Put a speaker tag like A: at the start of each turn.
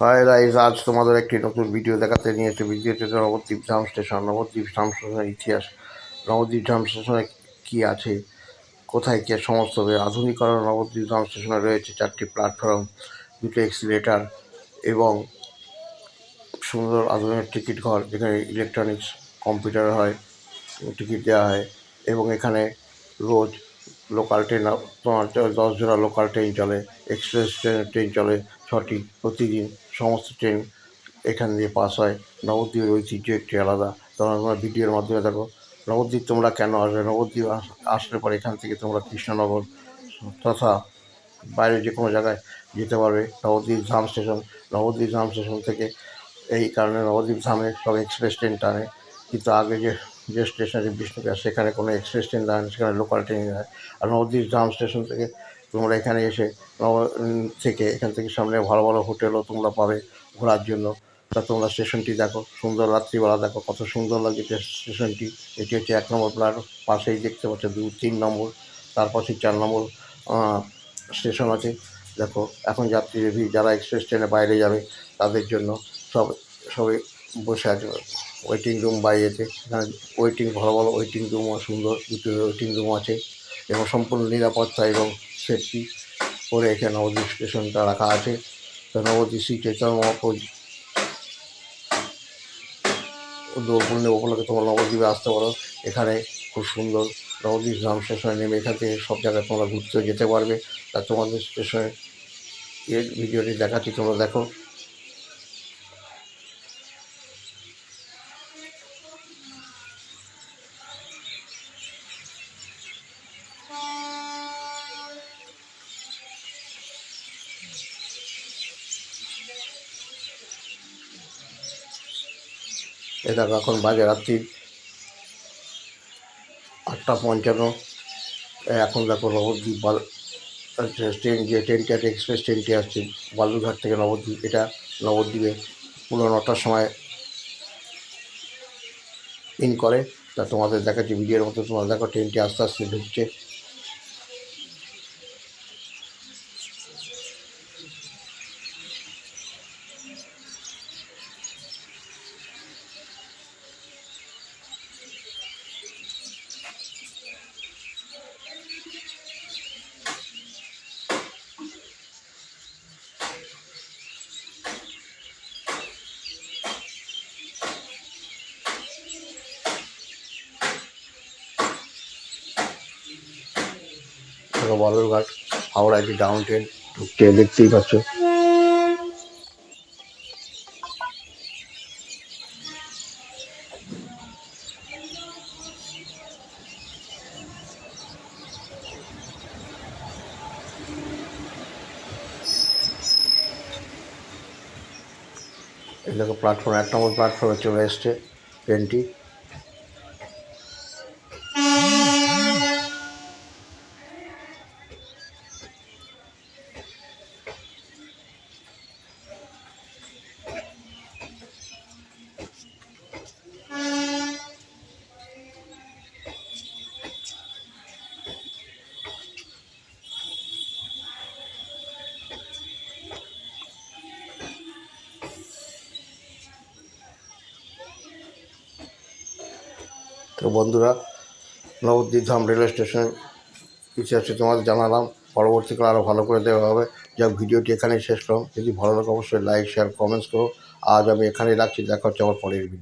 A: High rise আজ তোমাদের একটি নতুন ভিডিও দেখাতে নিয়ে এসে ভিডিওতে নবদ্বীপ ধাম স্টেশন নবদ্বীপ ধাম স্টেশনের ইতিহাস। নবদ্বীপ ধাম স্টেশনে কী আছে? কোথায় কী সমস্ত হবে? আধুনিকরণ নবদ্বীপ ধাম স্টেশনে রয়েছে চারটি প্ল্যাটফর্ম দুটো এক্সিলেটার এবং সুন্দর আধুনিক টিকিট ঘর, যেখানে ইলেকট্রনিক্স কম্পিউটার হয় টিকিট দেওয়া হয় এবং এখানে রোজ লোকাল ট্রেন তোমার দশ জোড়া লোকাল ট্রেন চলে এক্সপ্রেস ট্রেন ট্রেন চলে। ছটি প্রতিদিন সমস্ত ট্রেন এখান দিয়ে পাস হয়। নবদ্বীপের ঐতিহ্য একটি আলাদা তোমরা তোমরা ভিডিওর মাধ্যমে দেখো। নবদ্বীপ তোমরা কেন আসবে? নবদ্বীপ আসলে পরে এখান থেকে তোমরা কৃষ্ণনগর তথা বাইরে যে কোনো জায়গায় যেতে পারবে। নবদ্বীপ ধাম স্টেশন, নবদ্বীপ ধাম স্টেশন থেকে এই কারণে নবদ্বীপ ধামে সব এক্সপ্রেস ট্রেন টানে। কিন্তু আগে যে যে স্টেশনে বিষ্ণুপুর, সেখানে কোনো এক্সপ্রেস ট্রেন দাঁড়ায় সেখানে লোকাল ট্রেন যায় আর নবদ্বীপ ধাম স্টেশন থেকে তোমরা এখানে এসে থেকে এখান থেকে সামনে ভালো ভালো হোটেলও তোমরা পাবে ঘোরার জন্য। তা তোমরা স্টেশনটি দেখো, সুন্দর রাত্রিবেলা দেখো, কত সুন্দর লাগে স্টেশনটি। এটি হচ্ছে এক নম্বর প্লাট, পাশেই দেখতে পাচ্ছ দু, তিন নম্বর, তার পাশে চার নম্বর স্টেশন আছে। দেখো, এখন যাত্রীদের ভিড়, যারা এক্সপ্রেস ট্রেনে বাইরে যাবে তাদের জন্য সব সবাই বসে আছে। ওয়েটিং রুম বাইরেতে এখানে ওয়েটিং, ভালো ভালো ওয়েটিং রুমও সুন্দর, দুটো ওয়েটিং রুম আছে। এবং সম্পূর্ণ নিরাপত্তা এবং সেফটি করে এখানে নবদ্বীপ স্টেশনটা রাখা আছে। তো নবদ্বীপ শ্রী চৈতন্য মহাপ্রভু দোল পূর্ণিমা উপলক্ষে তোমরা নবদ্বীপে আসতে পারো। এখানে খুব সুন্দর নবদ্বীপ ধাম স্টেশনে নেমে এখান থেকে সব জায়গায় তোমরা ঘুরতে যেতে পারবে। তা তোমাদের স্টেশনে এর ভিডিওটি দেখাচ্ছি, তোমরা দেখো। এ দেখো, এখন বাজে রাত্রি আটটা পঞ্চান্ন। এখন দেখো নবদ্বীপ বাল ট্রেন যে ট্রেনটি আছে এক্সপ্রেস ট্রেনটি আসছে, বালুরঘাট থেকে নবদ্বীপ। এটা নবদ্বীপে পুরো নটার সময় ইন করে। তা তোমাদের দেখাচ্ছি ভিডিওর মতো তোমরা দেখো ট্রেনটি আস্তে আস্তে ঢুকছে। দেখো বালুরঘাট হাওড়া একটি ডাউন ট্রেন ঢুকছে দেখতেই পাচ্ছ। দেখো প্ল্যাটফর্ম এক নম্বর প্ল্যাটফর্মে চলে এসছে ট্রেনটি তো বন্ধুরা, নবদ্বীপ ধাম রেলওয়ে স্টেশনের ইতিহাসে তোমাদের জানালাম। পরবর্তীকালে আরও ভালো করে দেওয়া হবে। যাক, ভিডিওটি এখানেই শেষ করলাম। যদি ভালো লাগে অবশ্যই লাইক শেয়ার কমেন্টস করো। আজ আমি এখানেই রাখছি। দেখা হচ্ছে আমার পরের ভিডিও